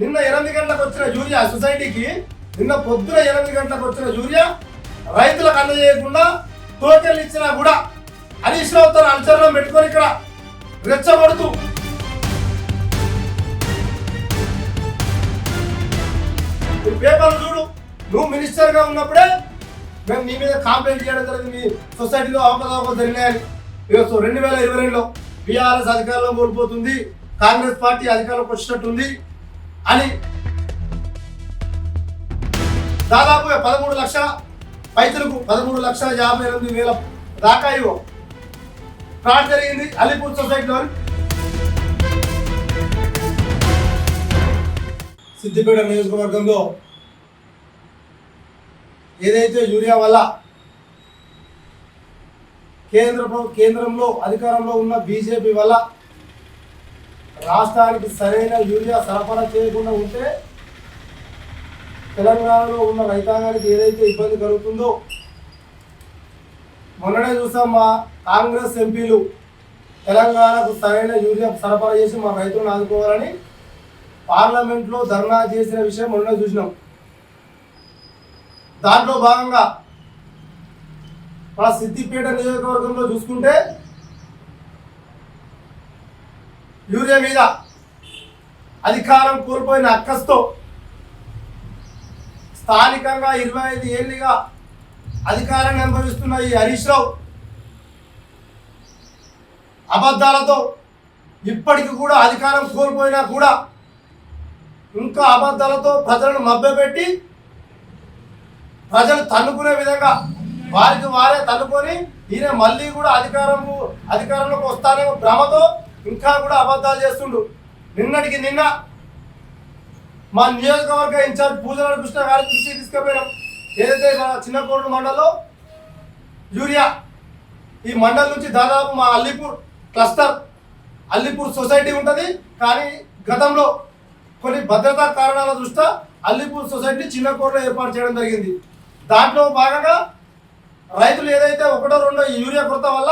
నిన్న ఎనిమిది గంటలకు వచ్చిన యూరియా సొసైటీకి నిన్న పొద్దున ఎనిమిది గంటలకు వచ్చిన యూరియా రైతులకు అందజేయకుండా టోకెన్లు ఇచ్చినా కూడా హరీష్ రావు తన పెట్టుకొని ఇక్కడ రెచ్చగొడుతూ పేపర్లు చూడు. నువ్వు మినిస్టర్గా ఉన్నప్పుడే మేము నీ మీద కాంప్లైంట్ చేయడం జరిగింది. మీ సొసైటీలో అవకతవకలు జరిగినాయని రెండు వేల ఇరవై రెండులో బీఆర్ఎస్ అధికారంలో కోల్పోతుంది. కాంగ్రెస్ పార్టీ అధికారంలోకి వచ్చినట్టుంది. అని దాదాపు పదమూడు లక్షల రైతులకు పదమూడు లక్షల యాభై ఎనిమిది వేల దాకా ఇవ్వ. ఫ్రాడ్ జరిగింది అలీపూర్ సొసైటీలో సిద్దిపేట నియోజకవర్గంలో ఏదైతే యూరియా వల్ల కేంద్ర కేంద్రంలో అధికారంలో ఉన్న బీజేపీ వల్ల రాష్ట్రానికి సరైన యూరియా సరఫరా చేయకుండా ఉంటే తెలంగాణలో ఉన్న రైతాంగానికి ఏదైతే ఇబ్బంది కలుగుతుందో మొన్ననే చూసాం మా కాంగ్రెస్ ఎంపీలు తెలంగాణకు సరైన యూరియా సరఫరా చేసి మా రైతులను ఆదుకోవాలని పార్లమెంట్లో ధర్నా చేసిన విషయం మొన్న చూసినాం. దాంట్లో భాగంగా మన సిద్దిపేట నియోజకవర్గంలో చూసుకుంటే యూరియా మీద అధికారం కోల్పోయిన అక్కస్తో స్థానికంగా ఇరవై ఐదు ఏళ్ళుగా అధికారాన్ని అనుభవిస్తున్న ఈ హరీష్ రావు అబద్ధాలతో ఇప్పటికి కూడా అధికారం కోల్పోయినా కూడా ఇంకా అబద్ధాలతో ప్రజలను మభ్యపెట్టి ప్రజలు తన్నుకునే విధంగా వారికి వారే తన్నుకొని ఈయన మళ్ళీ కూడా అధికారము అధికారంలోకి వస్తానే భ్రమతో ఇంకా కూడా అబద్ధాలు చేస్తుండు. నిన్నటికి నిన్న మా నియోజకవర్గ ఇన్ఛార్జ్ పూజల కృష్ణ గారి దృష్టికి తీసుకుపోయినాం. ఏదైతే మన చిన్నకోడు మండలం యూరియా ఈ మండలం నుంచి దాదాపు మా అల్లిపూర్ క్లస్టర్ అల్లిపూర్ సొసైటీ ఉంటుంది. కానీ గతంలో కొన్ని భద్రతా కారణాల దృష్ట్యా అల్లిపూర్ సొసైటీ చిన్న కోటలో ఏర్పాటు చేయడం జరిగింది. దాంట్లో భాగంగా రైతులు ఏదైతే ఒకటో రెండో ఈ యూరియా కొరత వల్ల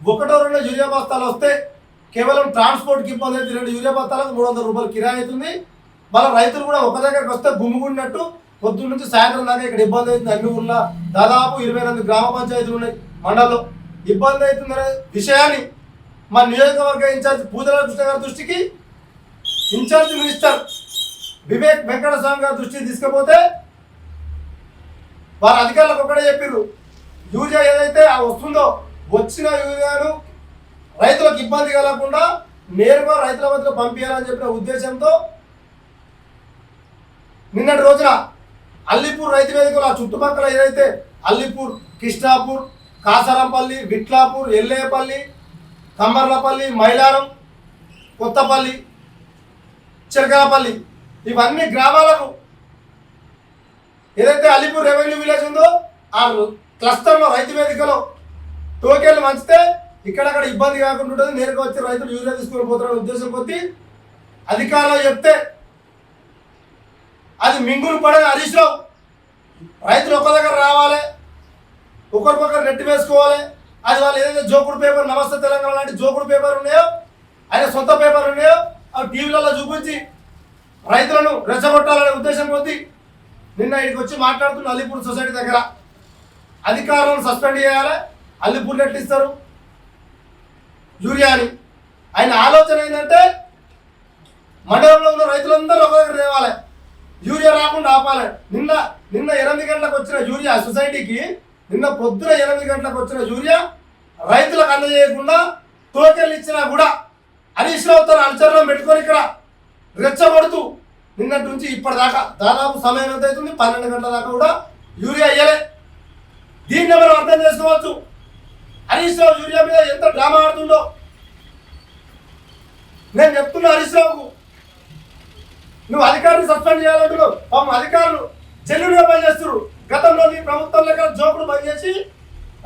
ఒకటో రెండో యూరియా బస్తాలు వస్తే కేవలం ట్రాన్స్పోర్ట్కి ఇబ్బంది అయితే రెండు యూరియా బస్తాలకు మూడు వందల రూపాయలు కిరాయి అవుతుంది. మళ్ళీ రైతులు కూడా ఒక దగ్గరికి వస్తే గుమ్ముగున్నట్టు పొద్దున్న నుంచి సాయంత్రం దాకా ఇక్కడ ఇబ్బంది అవుతుంది. అన్ని ఊళ్ళో దాదాపు ఇరవై రెండు గ్రామ పంచాయతీలు ఉన్నాయి మండలంలో. ఇబ్బంది అవుతుందనే విషయాన్ని మా నియోజకవర్గ ఇన్ఛార్జ్ పూజల కృష్ణ గారి దృష్టికి ఇన్ఛార్జ్ మినిస్టర్ వివేక్ వెంకటస్వామి గారి దృష్టికి తీసుకపోతే వారి అధికారులకు ఒకటే చెప్పారు యూరియా ఏదైతే ఆ వస్తుందో వచ్చిన యూరియాను రైతులకు ఇబ్బంది కలగకుండా నేరుగా రైతుల వద్దకు పంపించాలని చెప్పిన ఉద్దేశంతో నిన్నటి రోజున అల్లిపూర్ రైతు వేదికలో ఆ చుట్టుపక్కల ఏదైతే అల్లిపూర్ కృష్ణాపూర్ కాసరంపల్లి విట్లాపూర్ ఎల్లేపల్లి కమ్మర్లపల్లి మైలారం కొత్తపల్లి చిరకలపల్లి ఇవన్నీ గ్రామాలకు ఏదైతే అలీపూర్ రెవెన్యూ విలేజ్ ఉందో ఆ క్లస్టర్లో రైతు వేదికలో టోకెన్లు మంచితే ఇక్కడక్కడ ఇబ్బంది కాకుండా ఉంటుంది. నేరుగా వచ్చి రైతులు యూరియా తీసుకొని పోతారనే ఉద్దేశం కొద్దీ అధికారులు చెప్తే అది మింగులు పడని హరీష్ రావు. రైతులు ఒక దగ్గర రావాలి ఒకరికొకరు నెట్టి వేసుకోవాలి. అది వాళ్ళు ఏదైతే జోకుడు పేపర్ నమస్తే తెలంగాణ లాంటి జోకుడు పేపర్ ఉన్నాయో ఆయన సొంత పేపర్ ఉన్నాయో అవి టీవీలలో చూపించి రైతులను రెచ్చగొట్టాలనే ఉద్దేశం కొద్దీ నిన్న ఇక్కడికి వచ్చి మాట్లాడుతున్న అలీపూర్ సొసైటీ దగ్గర. అధికారులను సస్పెండ్ చేయాలి. అల్లిపూర్ నెట్లు ఇస్తారు. యూరియా అని ఆయన ఆలోచన ఏంటంటే మండలంలో ఉన్న రైతులందరూ ఒక దగ్గర తేవాలి యూరియా రాకుండా ఆపాలి. నిన్న నిన్న ఎనిమిది గంటలకు వచ్చిన యూరియా సొసైటీకి నిన్న పొద్దున ఎనిమిది గంటలకు వచ్చిన యూరియా రైతులకు అందజేయకుండా టోకెన్లు ఇచ్చినా కూడా హరీష్ రావు తన అనుచరులను పెట్టుకొని ఇక్కడ రెచ్చగొడుతూ నిన్నటి నుంచి ఇప్పటిదాకా దాదాపు సమయం ఎంత అవుతుంది పన్నెండు గంటల దాకా కూడా యూరియా వేయలే దీన్ని మనం అర్థం చేసుకోవచ్చు. హరీష్ రావు యూరియా మీద ఎంత డ్రామా ఆడుతుండో? నేను చెప్తున్నా హరీష్ రావుకు నువ్వు అధికారులు సస్పెండ్ చేయాలంటున్నావు. పాపం అధికారులు చెల్లుడిగా పనిచేస్తున్నారు. గతంలో నీ ప్రభుత్వం లెక్క జోకులు పనిచేసి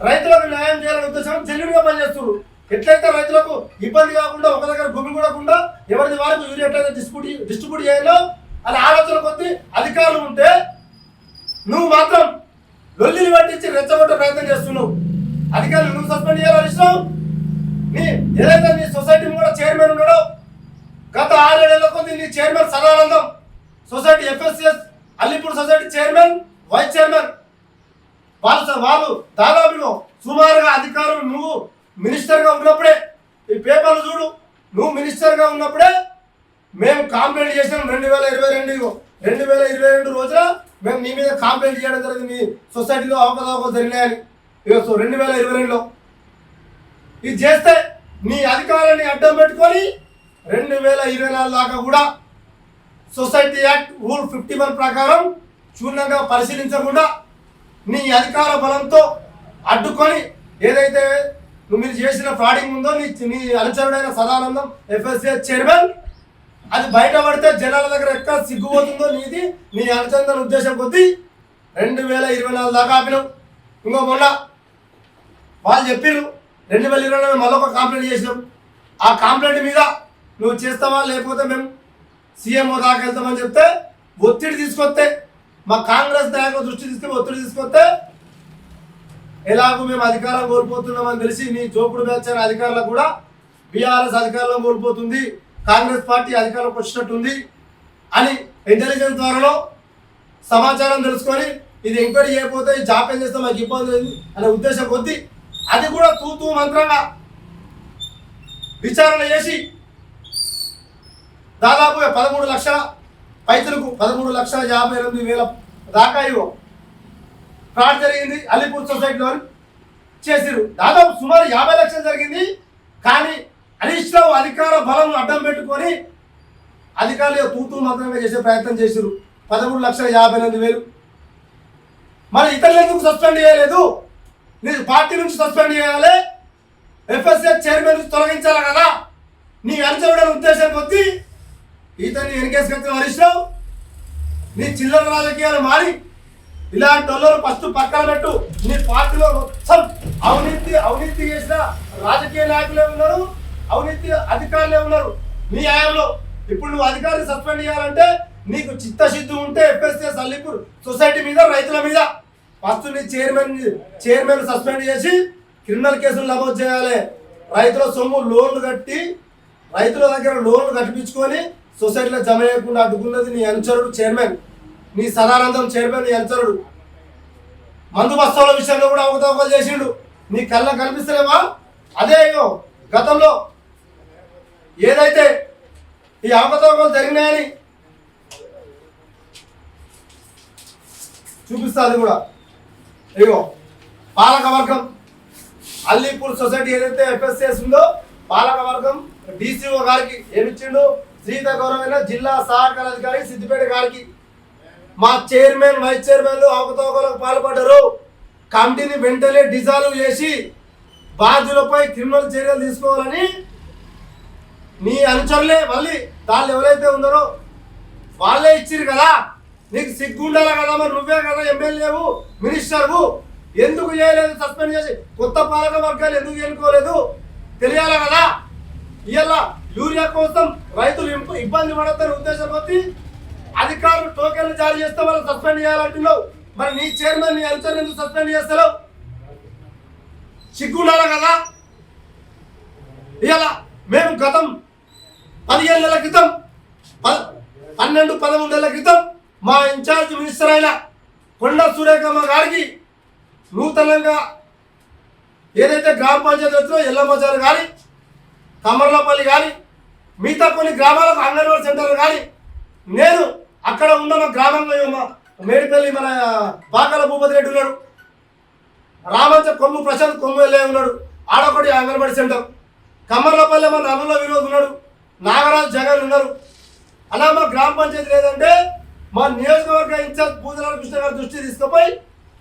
రైతులకు న్యాయం చేయాలనే ఉద్దేశం చెల్లుడిగా పనిచేస్తున్నారు. ఎట్లయితే రైతులకు ఇబ్బంది కాకుండా ఒక దగ్గర గుమిగూడకుండా ఎవరిది వారికి యూరియా ఎట్లయితే డిస్ట్రిబ్యూట్ డిస్ట్రిబ్యూట్ చేయాలో అని ఆలోచన కొద్దీ అధికారులు ఉంటే నువ్వు మాత్రం లొల్లిని పట్టించి రెచ్చగొట్టే ప్రయత్నం చేస్తున్నావు. అధికారులు నువ్వు సస్పెండ్ చేయాలని ఇష్టం నీ ఏదైతే నీ సొసైటీ కూడా చైర్మన్ ఉన్నాడో గత ఆరేళ్ళ కొద్ది నీ chairman Sadanandam society FSCS Allipur society chairman vice chairman వాళ్ళు వాళ్ళు దాదాపులో సుమారుగా అధికారులు నువ్వు మినిస్టర్గా ఉన్నప్పుడే ఈ పేపర్లు చూడు నువ్వు మినిస్టర్గా ఉన్నప్పుడే మేము కాంప్లైంట్ చేసినాం రెండు వేల ఇరవై రెండు రెండు వేల ఇరవై రెండు రోజున మేము నీ మీద కాంప్లైంట్ చేయడం జరిగింది మీ సొసైటీలో అవకాశం జరిగినాయని. సో రెండు వేల ఇరవై రెండులో ఇది చేస్తే నీ అధికారాన్ని అడ్డం పెట్టుకొని రెండు వేల ఇరవై నాలుగు దాకా కూడా society act rule fifty one ప్రకారం క్షుణ్ణంగా పరిశీలించకుండా నీ అధికార బలంతో అడ్డుకొని ఏదైతే నువ్వు మీరు చేసిన ఫ్రాడింగ్ ఉందో నీ నీ అనుచరుడైన సదానందం ఎఫ్ఎస్ఏ చైర్మన్ అది బయటపడితే జనాల దగ్గర ఎక్కడ సిగ్గుపోతుందో నీది నీ అనుచందన ఉద్దేశం కొద్దీ రెండు వేల ఇరవై నాలుగు దాకా ఆపినావు. ఇంకో మొన్న వాళ్ళు చెప్పిర్రు రెండు వేల ఇరవై నాలుగు మళ్ళీ కంప్లైంట్ చేసినాం. ఆ కంప్లైంట్ మీద నువ్వు చేస్తావా లేకపోతే మేము సీఎంఓ దాకా వెళ్తామని చెప్తే ఒత్తిడి తీసుకొస్తే మా కాంగ్రెస్ నాయకుల దృష్టి తీసుకుని ఒత్తిడి తీసుకొస్తే ఎలాగో మేము అధికారం కోల్పోతున్నామని తెలిసి నీ జోపుడు బ్యాచ్ అధికారులకు కూడా బీఆర్ఎస్ అధికారంలో కోల్పోతుంది కాంగ్రెస్ పార్టీ అధికారంలోకి వచ్చినట్టుంది అని ఇంటెలిజెన్స్ ద్వారాలో సమాచారం తెలుసుకొని ఇది ఎంక్వైరీ చేయకపోతే జాప్యం జాబ్ చేస్తే మాకు ఇబ్బంది లేదు అనే ఉద్దేశం కొద్దీ అది కూడా తూతూ మంత్రంగా విచారణ చేసి దాదాపు పదమూడు లక్షల రైతులకు పదమూడు లక్షల యాభై ఎనిమిది వేల దాకా ఇవ్వ. ఫ్రాడ్ జరిగింది అలీపూర్ సొసైటీలో చేసిరు దాదాపు సుమారు యాభై లక్షలు జరిగింది కానీ హరీష్ రావు అధికార బలం అడ్డం పెట్టుకొని అధికారులు తూతూ మంత్రంగా చేసే ప్రయత్నం చేసిరు పదమూడు లక్షల యాభై ఎనిమిది వేలు. మరి ఇతరులు ఎందుకు సస్పెండ్ చేయలేదు? నీ పార్టీ నుంచి సస్పెండ్ చేయాలి. ఎఫ్ఎస్ఏ చైర్మన్ నుంచి తొలగించాలి కదా. నీ అరిచబడిన ఉద్దేశం కొద్దీ ఇతన్ని వెనకేసుకొచ్చిన హరీష్ రావు నీ చిల్లర రాజకీయాలు మారి ఇలాంటి వాళ్ళు ఫస్ట్ పక్కన పెట్టు. నీ పార్టీలో మొత్తం అవినీతి అవినీతి చేసిన రాజకీయ నాయకులే ఉన్నారు అవినీతి అధికారులే ఉన్నారు. నీ ఆయనలో ఇప్పుడు నువ్వు అధికారిని సస్పెండ్ చేయాలంటే నీకు చిత్తశుద్ధి ఉంటే ఎఫ్ఎస్ఎస్ అల్లిపూర్ సొసైటీ మీద రైతుల మీద ఫస్ట్ చైర్మన్ చైర్మన్ సస్పెండ్ చేసి క్రిమినల్ కేసులు నమోదు చేయాలి. రైతుల సొమ్ము లోన్లు కట్టి రైతుల దగ్గర లోన్లు కట్టించుకొని సొసైటీలో జమ చేయకుండా అడ్డుకున్నది నీ అనుచరుడు చైర్మన్. నీ సదానందం చైర్మన్ నీ అనుచరుడు. మందు బస్తాల విషయంలో కూడా అవకతవకలు చేసిండు. నీ కళ్ళ కనిపిస్తలేవా? అదే గతంలో ఏదైతే ఈ అవకతవకలు జరిగినాయని చూపిస్తా అది కూడా. ఇగో పాలక వర్గం అల్లీపూర్ సొసైటీ ఏదైతే ఎఫ్ఎస్ఎస్ ఉందో పాలక వర్గం డీసీఓ గారికి ఏమిచ్చిండు? శ్రీత గౌరవమైన జిల్లా సహకార అధికారి సిద్దిపేట గారికి. మా చైర్మన్ వైస్ చైర్మన్లు అవకతవకలకు పాల్పడ్డారు. కమిటీని వెంటనే డిజాల్వ్ చేసి బాధ్యులపై క్రిమినల్ చర్యలు తీసుకోవాలని నీ అనుచరులే మళ్ళీ వాళ్ళు ఎవరైతే ఉన్నారో వాళ్ళే ఇచ్చిరు కదా. నీకు సిగ్గుండాలి కదా మరి? నువ్వే కదా ఎమ్మెల్యేవు మినిస్టర్వు. ఎందుకు చేయలేదు సస్పెండ్ చేసి? కొత్త పాలక వర్గాలు ఎందుకు ఎన్నుకోలేదు? తెలియాలి కదా? ఇవాళ యూరియా కోసం రైతులు ఇబ్బంది పడతారు ఉద్దేశం కొద్ది అధికారులు టోకెన్లు జారీ చేస్తే వాళ్ళు సస్పెండ్ చేయాలంటున్నావు. మరి నీ చైర్మన్ నీ అంచర్ ఎందుకు సస్పెండ్ చేస్తావు సిగ్గుండాలి కదా? ఇవాళ మేము గతం పదిహేను నెలల క్రితం ప- పన్నెండు పదమూడు నెలల క్రితం మా ఇన్ఛార్జ్ మినిస్టర్ అయిన కొండ సురేఖమ్మ గారికి నూతనంగా ఏదైతే గ్రామ పంచాయతీ వచ్చినో ఎల్లమ్మచారు కానీ కమర్లపల్లి కానీ మిగతా కొన్ని గ్రామాలకు అంగన్వాడీ సెంటర్లు కానీ నేను అక్కడ ఉన్న మా గ్రామంలో మా మేడిపల్లి మన బాకాల భూపతి రెడ్డి ఉన్నాడు. రామంచ కొమ్ము ప్రశాంత్ కొమ్ము వెళ్ళే ఉన్నాడు. ఆడొకటి అంగన్వాడీ సెంటర్. కమర్లపల్లి మన రమంలో వినోద్ ఉన్నాడు. నాగరాజు జగన్ ఉన్నారు. అలా మా గ్రామ పంచాయతీ లేదంటే మా నియోజకవర్గ ఇన్ఛార్జ్ పూజలాల కృష్ణ గారి దృష్టి తీసుకుపోయి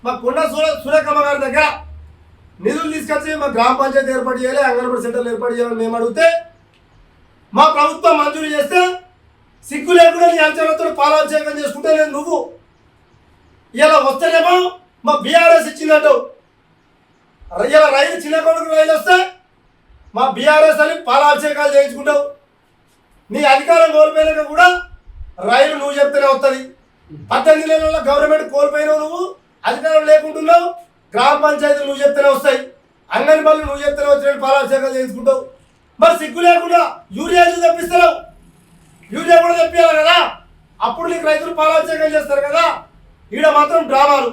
మా కొండ సూర సూర్యకమ్మ గారి దగ్గర నిధులు తీసుకొచ్చి మా గ్రామ పంచాయతీ ఏర్పాటు చేయాలి అంగన్వాడీ సెంటర్లు ఏర్పాటు చేయాలని మేము అడిగితే మా ప్రభుత్వం మంజూరు చేస్తే సిగ్గు లేకుండా నీ అంచనాలతో పాలాభిషేకం చేసుకుంటే నేను నువ్వు ఇలా వస్తేనేమో మా బీఆర్ఎస్ ఇచ్చినట్టు ఇలా రైలు చిన్న కొడుకు రైలు వస్తే మా బీఆర్ఎస్ అని పాలాభిషేకాలు చేయించుకుంటావు. నీ అధికారం కోల్పోయినాక కూడా రైలు నువ్వు చెప్తేనే వస్తుంది పద్దెనిమిది నెలల గవర్నమెంట్ కోల్పోయినావు నువ్వు అధికారం లేకుంటున్నావు గ్రామ పంచాయతీలు నువ్వు చెప్తేనే వస్తాయి. అంగన్వాడీలు నువ్వు చెప్తేనే వచ్చినట్టు పాలాభిషేకాలు చేసుకుంటావు మరి సిగ్గు లేకుండా యూరియా ఎందుకు తెప్పిస్తున్నావు యూరియా కూడా తెప్పియాలి కదా? అప్పుడు నీకు రైతులు పాలాభిషేకం చేస్తారు కదా? ఈడ మాత్రం డ్రామాలు.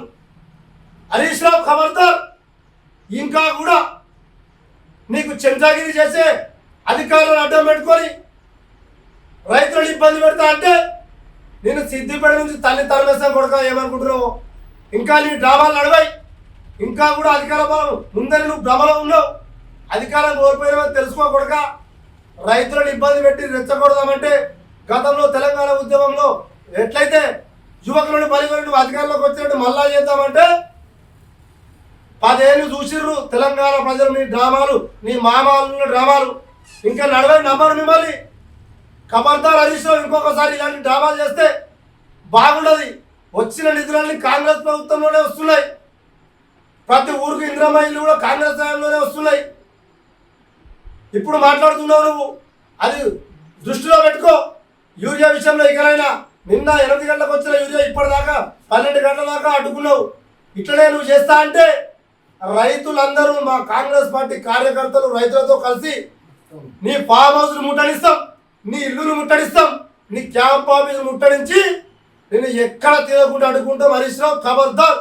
హరీష్ రావు ఖబర్దార్. ఇంకా కూడా నీకు చెంచాగిరి చేసే అధికారులను అడ్డం పెట్టుకొని రైతులను ఇబ్బంది పెడతా అంటే నేను సిద్దిపేట నుంచి తల్లి తరమేస్తాను కొడుక ఏమనుకుంటున్నావు? ఇంకా నీ డ్రామాలు నడవాయి. ఇంకా కూడా అధికార బలం ముందని నువ్వు భ్రమలో ఉన్నావు. అధికారం కోల్పోయినావని తెలుసుకోకూడక రైతులను ఇబ్బంది పెట్టి రెచ్చకూడదామంటే గతంలో తెలంగాణ ఉద్యమంలో ఎట్లయితే యువకులను బలిగొని నువ్వు అధికారంలోకి వచ్చినట్టు మళ్ళా చేద్దామంటే పదేళ్ళు చూసిర్రు తెలంగాణ ప్రజలు నీ డ్రామాలు నీ మామాలు డ్రామాలు. ఇంకా నడవని నమ్మరు మిమ్మల్ని. ఖబర్దార్ హరీష్ రావు ఇంకొకసారి ఇలాంటి డ్రామాలు చేస్తే బాగుండదు. వచ్చిన నిధులన్నీ కాంగ్రెస్ ప్రభుత్వంలోనే వస్తున్నాయి. ప్రతి ఊరికి ఇందిరమ్మ కూడా కాంగ్రెస్ హయాంలోనే వస్తున్నాయి. ఇప్పుడు మాట్లాడుతున్నావు నువ్వు. అది దృష్టిలో పెట్టుకో. యూరియా విషయంలో ఇకనైనా నిన్న ఎనిమిది గంటలకు వచ్చిన యూరియా ఇప్పటిదాకా పన్నెండు గంటల దాకా అడ్డుకున్నావు. ఇట్లనే నువ్వు చేస్తా అంటే రైతులందరూ మా కాంగ్రెస్ పార్టీ కార్యకర్తలు రైతులతో కలిసి నీ ఫామ్ హౌస్ ముట్టడిస్తాం. నీ ఇల్లును ముట్టడిస్తాం. నీ క్యాంప్ ఆఫీస్ ముట్టడించి నేను ఎక్కడ తినకుండా అడుగుంటాం హరీష్ రావు ఖబర్దార్